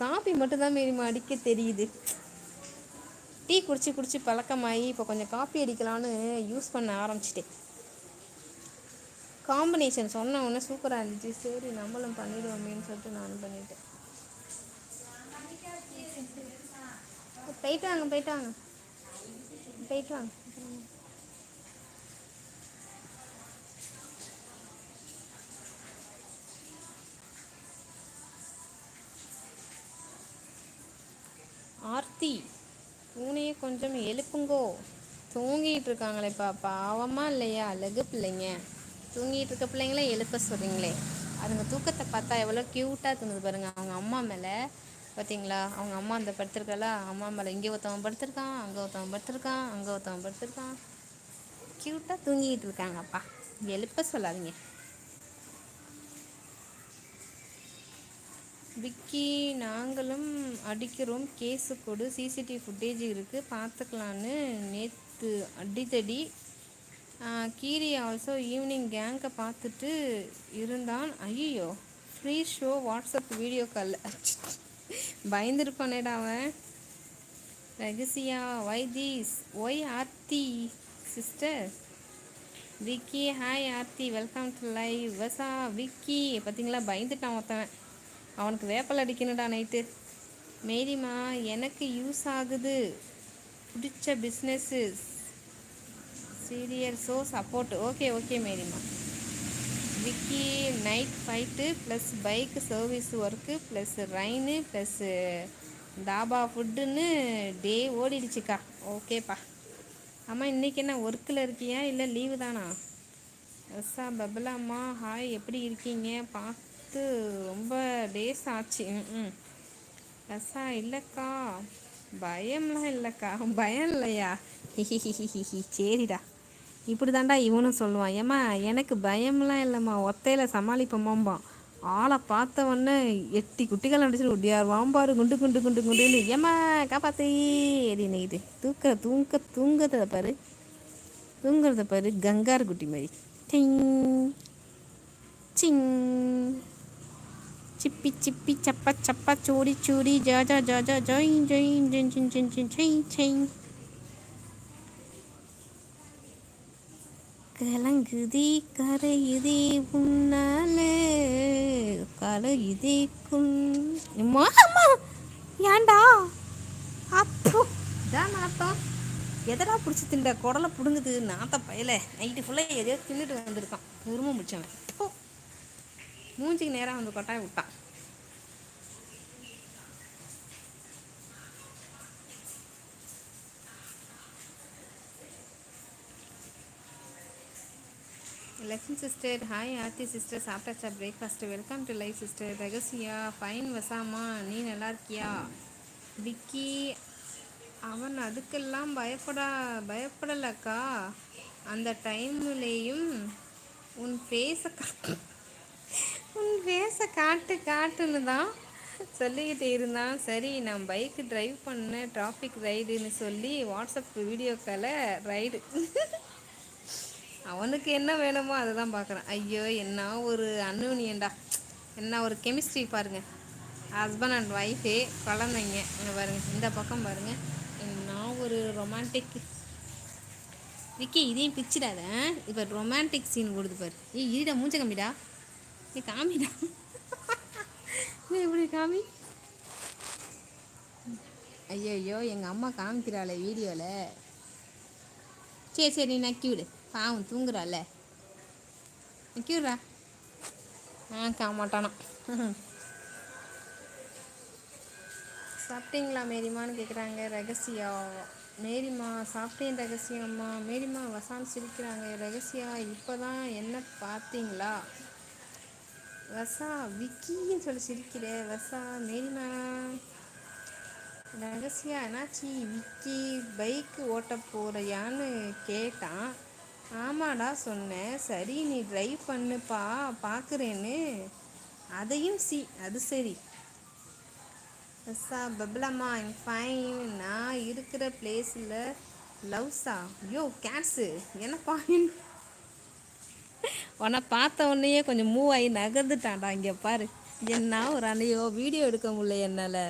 Copy மட்டும்தான் தான் அடிக்க தெரியுது. டீ குடிச்சு குடிச்சு பழக்கமாகி இப்போ கொஞ்சம் காப்பி அடிக்கலான்னு யூஸ் பண்ண ஆரம்பிச்சிட்டேன். காம்பினேஷன் சொன்ன உடனே சூப்பராக இருந்துச்சு. சரி நம்மளும் பண்ணிடுவோமேன்னு சொல்லிட்டு நானும் பண்ணிட்டேன். போயிட்டு வாங்க போயிட்டு வாங்க. போயிட்டு வாங்க. ஆர்த்தி பூனையை கொஞ்சம் எழுப்புங்கோ. தூங்கிட்டு இருக்காங்களேப்பா பாவமாக இல்லையா? அழகு பிள்ளைங்க. தூங்கிட்டு இருக்க பிள்ளைங்களே எழுப்ப சொல்கிறீங்களே அதுங்க தூக்கத்தை பார்த்தா எவ்வளோ க்யூட்டாக தூங்குது பாருங்கள் அவங்க அம்மா மேலே பார்த்தீங்களா அவங்க அம்மா அந்த படுத்திருக்கல. அம்மா மேலே இங்கே ஒருத்தவன் படுத்திருக்கான் அங்கே ஒருத்தவன் படுத்திருக்கான் அங்கே ஒருத்தவன் படுத்திருக்கான். க்யூட்டாக தூங்கிக்கிட்டு இருக்காங்கப்பா எழுப்ப சொல்லாதீங்க. விக்கி நாங்களும் அடிக்கிறோம். கேஸு கொடு. சிசிடிவி ஃபுட்டேஜ் இருக்குது பார்த்துக்கலான்னு நேற்று அடித்தடி கீரி ஆல்சோ ஈவினிங் கேங்கை பார்த்துட்டு இருந்தான். ஐயோ free show WhatsApp video call பயந்துருப்பானேடா அவன். Ragasiya why these why Aarthi sister Vicky hi Aarthi. Welcome to live Vasa Vicky. பார்த்தீங்களா? பயந்துட்டான் ஒருத்தவன் அவனுக்கு வேப்பல் அடிக்கணுடா நைட்டு மேரிமா எனக்கு யூஸ் ஆகுது. பிடிச்ச business serial so support okay okay மேரிமா. Vicky night fight plus bike service work plus rain plus dhaba ஃபுட்டுன்னு day ஓடிடுச்சுக்கா. ஓகேப்பா ஆமாம் இன்றைக்கி என்ன ஒர்க்கில் இருக்கியா? இல்லை லீவு தானா? எஸ்ஸா பபுலாம்மா ஹாய் எப்படி இருக்கீங்க? பா பார்த்து ரொம்ப டேஸ் ஆச்சு ம். ரசா இல்லைக்கா. பயம்லாம் இல்லைக்கா. பயம் இல்லையா? சரிடா. இப்படி தாண்டா இவனும் சொல்லுவான். ஏம்மா எனக்கு பயம்லாம் இல்லைம்மா. ஒத்தையில் சமாளிப்போமாம்பான் ஆளை பார்த்த உடனே எட்டி குட்டிகள் அடிச்சுட்டு ஒட்டியார் வாம்பாரு குண்டு குண்டு குண்டு குண்டுன்னு. ஏம்மா காப்பாத்தி. அப்படின்னு தூக்க தூங்க தூங்குறத பாரு. தூங்குறத பாரு. கங்கார் குட்டி மாதிரி. டிங். சிங். சிப்பி சிப்பி சப்பா சப்பா சோடி சோடி ஜா ஜா ஜா ஜா ஜாய் ஜாய் ஜென் ஜின் ஜின் ஜின் ஜெய் ஜெய் கலங்குதி கரையுதி உன்னாலே கரையுதே குன் ஏண்டா அப்போ. இதான் நாத்தம். எதடா பிடிச்சி திண்ட குடலை பிடுங்குது. நாத்த பயல. நைட்டு ஃபுல்லாக எதையோ தின்னுட்டு வந்திருக்கான். பெருமை முடிச்சவன். மூஞ்சிக்கு நேராக வந்து கொட்டாய் விட்டான் Lakshmi sister hi Aarthi sister சாப்பிட்டாச்சா breakfast welcome to life sister Ragasiya fine வசாமா நீ நல்லா இருக்கியா? விக்கி அவன் அதுக்கெல்லாம் பயப்படா பயப்படலக்கா. அந்த டைம்லேயும் உன் ஃபேஸை ஃபேஸை காட்டு காட்டுன்னு தான் சொல்லிக்கிட்டு இருந்தான். சரி நான் பைக்கு ட்ரைவ் பண்ண டிராஃபிக் ரைடுன்னு சொல்லி வாட்ஸ்அப் வீடியோ காலை ரைடு அவனுக்கு என்ன வேணுமோ அதை தான் பார்க்குறான். ஐயோ என்ன ஒரு அன்னூனியண்டா என்ன ஒரு கெமிஸ்ட்ரி பாருங்கள் ஹஸ்பண்ட் அண்ட் ஒய்ஃபு குழந்தைங்க. இங்கே பாருங்கள் இந்த பக்கம் பாருங்கள் என்ன ஒரு ரொமான்டிக் விக்கி இதையும் பிச்சிடாத. இப்போ ரொமான்டிக் சீன் கொடுத்து பாரு. ஏ இருடா மூஞ்ச கம்பிடா. ஏ காமிடா. ஏ எப்படி காமி? ஐயோ எங்கள் அம்மா காமிக்கிறாளே வீடியோவில் சரி சரி நீ நக்கி விடு. பாவம் தூங்குறாள். நிற்கிறா ஆ காமாட்டானா. சாப்பிட்டீங்களா மேரிமான்னு கேட்குறாங்க ரகசியா. மேரிமா சாப்பிட்டேன் ரகசியம்மா. மேரிமா வசான் சிரிக்கிறாங்க. ரகசியா இப்போ தான் என்ன பார்த்தீங்களா? வசா விக்கின்னு சொல்லி சிரிக்கிற. வசா மேரிமா ரகசியா என்னாச்சி விக்கி பைக்கு ஓட்ட போகிறையான்னு கேட்டான். ஆமாடா சொன்னேன் சரி நீ ட்ரைவ் பண்ணுப்பா பார்க்குறேன்னு அதையும் சி அது சரி. சா பப்ளம்மா ஐம் ஃபைன் நான் இருக்கிற பிளேஸில் லவ்ஸா யோ கேட்ஸு என்ன என்னப்பா உன்னை பார்த்த உடனேயே கொஞ்சம் மூவ் ஆகி நகர்ந்துட்டான்டா இங்கே பாரு. என்ன ஒரு அணையோ வீடியோ எடுக்க முடியல என்னால்.